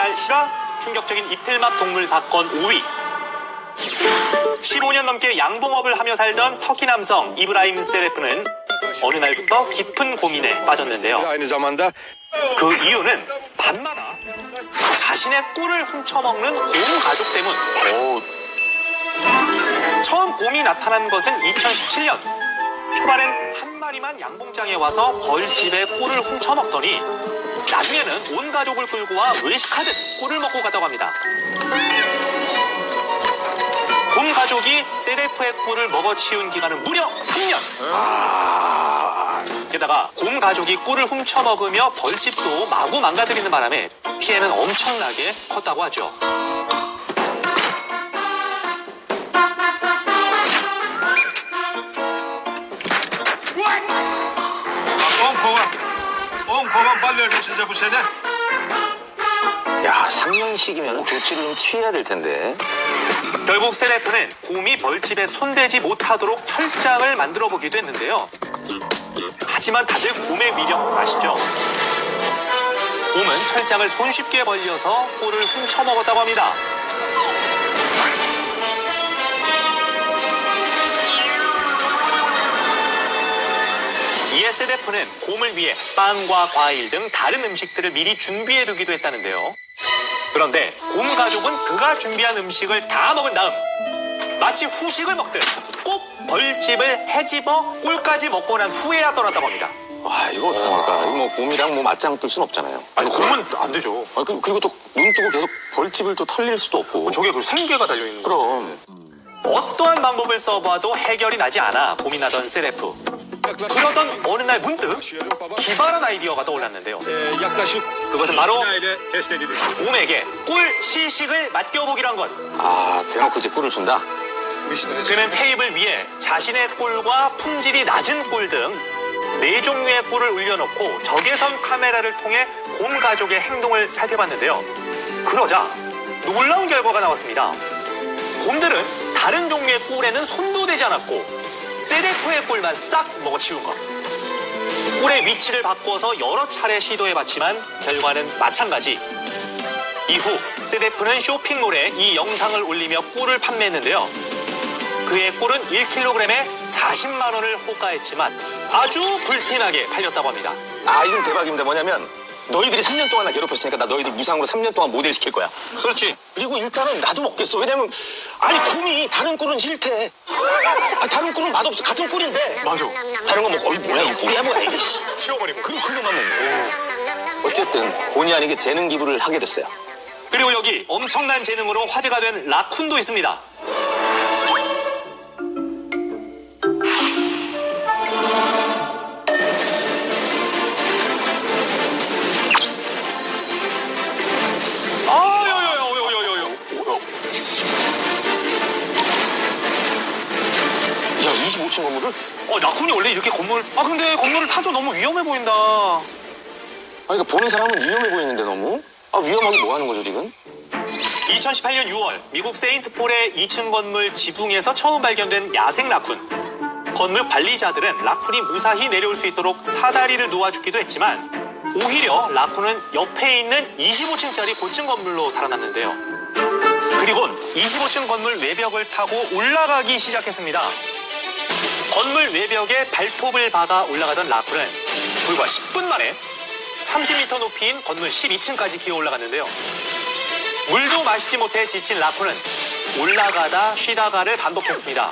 레알 실화 충격적인 이틀막 동물 사건 5위 15년 넘게 양봉업을 하며 살던 터키 남성 이브라임 세레프는 어느 날부터 깊은 고민에 빠졌는데요. Aynı zamanda 그 이유는 밤마다 자신의 꿀을 훔쳐먹는 곰 가족 때문. 처음 곰이 나타난 것은 2017년. 초반엔 한 마리만 양봉장에 와서 벌집에 꿀을 훔쳐먹더니 나중에는 온 가족을 끌고 와 외식하듯 꿀을 먹고 가다고 합니다. 곰 가족이 세데프의 꿀을 먹어치운 기간은 무려 3년. 게다가 곰 가족이 꿀을 훔쳐 먹으며 벌집도 마구 망가뜨리는 바람에 피해는 엄청나게 컸다고 하죠. 빨리 얼른 진짜 부세네 야, 3년씩이면 조치를 좀 취해야 될 텐데. 결국 세레프는 곰이 벌집에 손대지 못하도록 철장을 만들어 보기도 했는데요. 하지만 다들 곰의 위력 아시죠? 곰은 철장을 손쉽게 벌려서 꿀을 훔쳐 먹었다고 합니다. 세데프는 곰을 위해 빵과 과일 등 다른 음식들을 미리 준비해 두기도 했다는데요. 그런데 곰 가족은 그가 준비한 음식을 다 먹은 다음 마치 후식을 먹듯 꼭 벌집을 해집어 꿀까지 먹고 난 후에야 떠났다고 합니다. 와, 이거 어떡합니까? 이거 뭐 곰이랑 뭐 맞짱 뜰 순 없잖아요. 아니 곰은 안 되죠. 아, 그- 그리고 또 눈 뜨고 계속 벌집을 또 털릴 수도 없고. 저게 그 생계가 달려 있는 거. 그럼. 어떠한 방법을 써봐도 해결이 나지 않아 고민하던 세레프. 그러던 어느 날 문득 기발한 아이디어가 떠올랐는데요. yaklaşık 그것은 바로 곰에게 꿀 시식을 맡겨보기란 것. 아, 대놓고 이제 꿀을 준다? 그는 테이블 위에 자신의 꿀과 품질이 낮은 꿀 등 네 종류의 꿀을 올려놓고 적외선 카메라를 통해 곰 가족의 행동을 살펴봤는데요. 그러자 놀라운 결과가 나왔습니다. 곰들은 다른 종류의 꿀에는 손도 대지 않았고 세데프의 꿀만 싹 먹어치운 것. 꿀의 위치를 바꿔서 여러 차례 시도해봤지만 결과는 마찬가지. 이후 세데프는 쇼핑몰에 이 영상을 올리며 꿀을 판매했는데요. 그의 꿀은 1kg에 40만 원을 호가했지만 아주 불티나게 팔렸다고 합니다. 아, 이건 대박입니다. 뭐냐면, 너희들이 3년 동안 나 괴롭혔으니까 나 너희들 무상으로 3년 동안 모델 시킬 거야. 그렇지. 그리고 일단은 나도 먹겠어. 왜냐면, 아니, 곰이 다른 꿀은 싫대. 아, 다른 꿀은 맛없어. 같은 꿀인데. 맞아. 다른 거 먹고, 어이, 뭐야, 이거 꿀이야, 뭐야, 이게. 씨. 치워버리고. 그럼 그거만 먹는 거 어쨌든, 본의 아니게 재능 기부를 하게 됐어요. 그리고 여기 엄청난 재능으로 화제가 된 라쿤도 있습니다. 어, 라쿤이 원래 이렇게 건물, 아, 근데 건물을 타도 너무 위험해 보인다. 아, 그러니까 보는 사람은 위험해 보이는데 너무? 아, 위험하게 뭐 하는 거죠, 지금? 2018년 6월 미국 세인트폴의 2층 건물 지붕에서 처음 발견된 야생 라쿤. 건물 관리자들은 라쿤이 무사히 내려올 수 있도록 사다리를 놓아주기도 했지만 오히려 라쿤은 옆에 있는 25층짜리 고층 건물로 달아났는데요. 그리곤 25층 건물 외벽을 타고 올라가기 시작했습니다. 건물 외벽에 발톱을 박아 올라가던 라쿤은 불과 10분 만에 30m 높이인 건물 12층까지 기어 올라갔는데요. 물도 마시지 못해 지친 라쿤은 올라가다 쉬다가를 반복했습니다.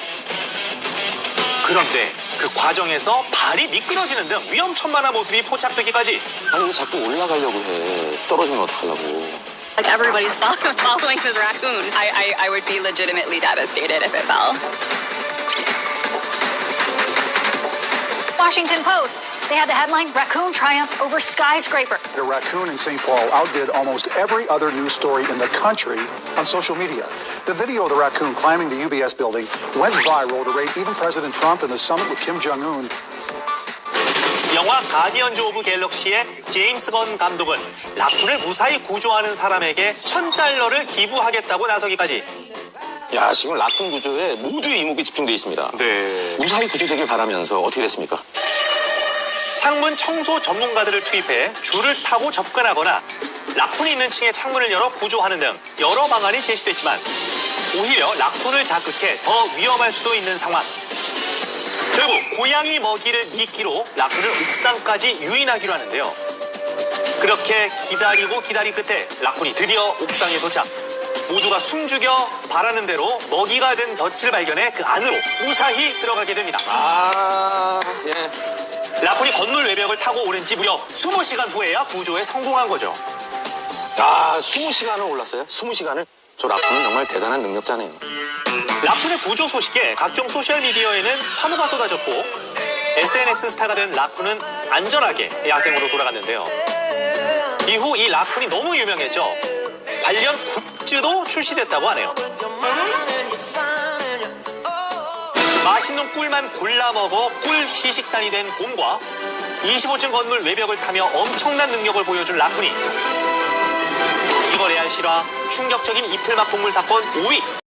그런데 그 과정에서 발이 미끄러지는 등 위험천만한 모습이 포착되기까지 아니, 왜 자꾸 올라가려고 해? 떨어지면 어떡하려고. Like everybody's follow- following this raccoon. I, I, I would be legitimately devastated if it fell. Washington Post. They had the headline Raccoon triumphs over skyscraper. A raccoon in St. Paul outdid almost every other news story in the country on social media. The video of the raccoon climbing the UBS building went viral to rate even President Trump and the summit with Kim Jong un 영화 가디언즈 오브 갤럭시의 제임스 건 감독은 라쿤을 무사히 구조하는 사람에게 천 달러를 기부하겠다고 나서기까지 야, 지금 라쿤 구조에 모두의 이목이 집중돼 있습니다. 네. 무사히 구조되길 바라면서 어떻게 됐습니까? 창문 청소 전문가들을 투입해 줄을 타고 접근하거나 라쿤이 있는 층의 창문을 열어 구조하는 등 여러 방안이 제시됐지만 오히려 라쿤을 자극해 더 위험할 수도 있는 상황. 결국 고양이 먹이를 미끼로 라쿤을 옥상까지 유인하기로 하는데요. 그렇게 기다리고 기다린 끝에 라쿤이 드디어 옥상에 도착. 모두가 숨죽여 바라는 대로 먹이가 든 덫을 발견해 그 안으로 무사히 들어가게 됩니다. 아, 예. 라쿤이 건물 외벽을 타고 오른 지 무려 20시간 후에야 구조에 성공한 거죠. 아, 20시간을 올랐어요? 20시간을? 저 라프는 정말 대단한 능력자네요. 라쿤의 구조 소식에 각종 소셜미디어에는 환호가 쏟아졌고 SNS 스타가 된 라쿤은 안전하게 야생으로 돌아갔는데요. 이후 이 라쿤이 너무 유명해져 관련 굿즈도 출시됐다고 하네요. 맛있는 꿀만 골라 먹어 꿀 시식단이 된 곰과 25층 건물 외벽을 타며 엄청난 능력을 보여준 라쿤이 이거 레알 실화 충격적인 이틀막 동물 사건 5위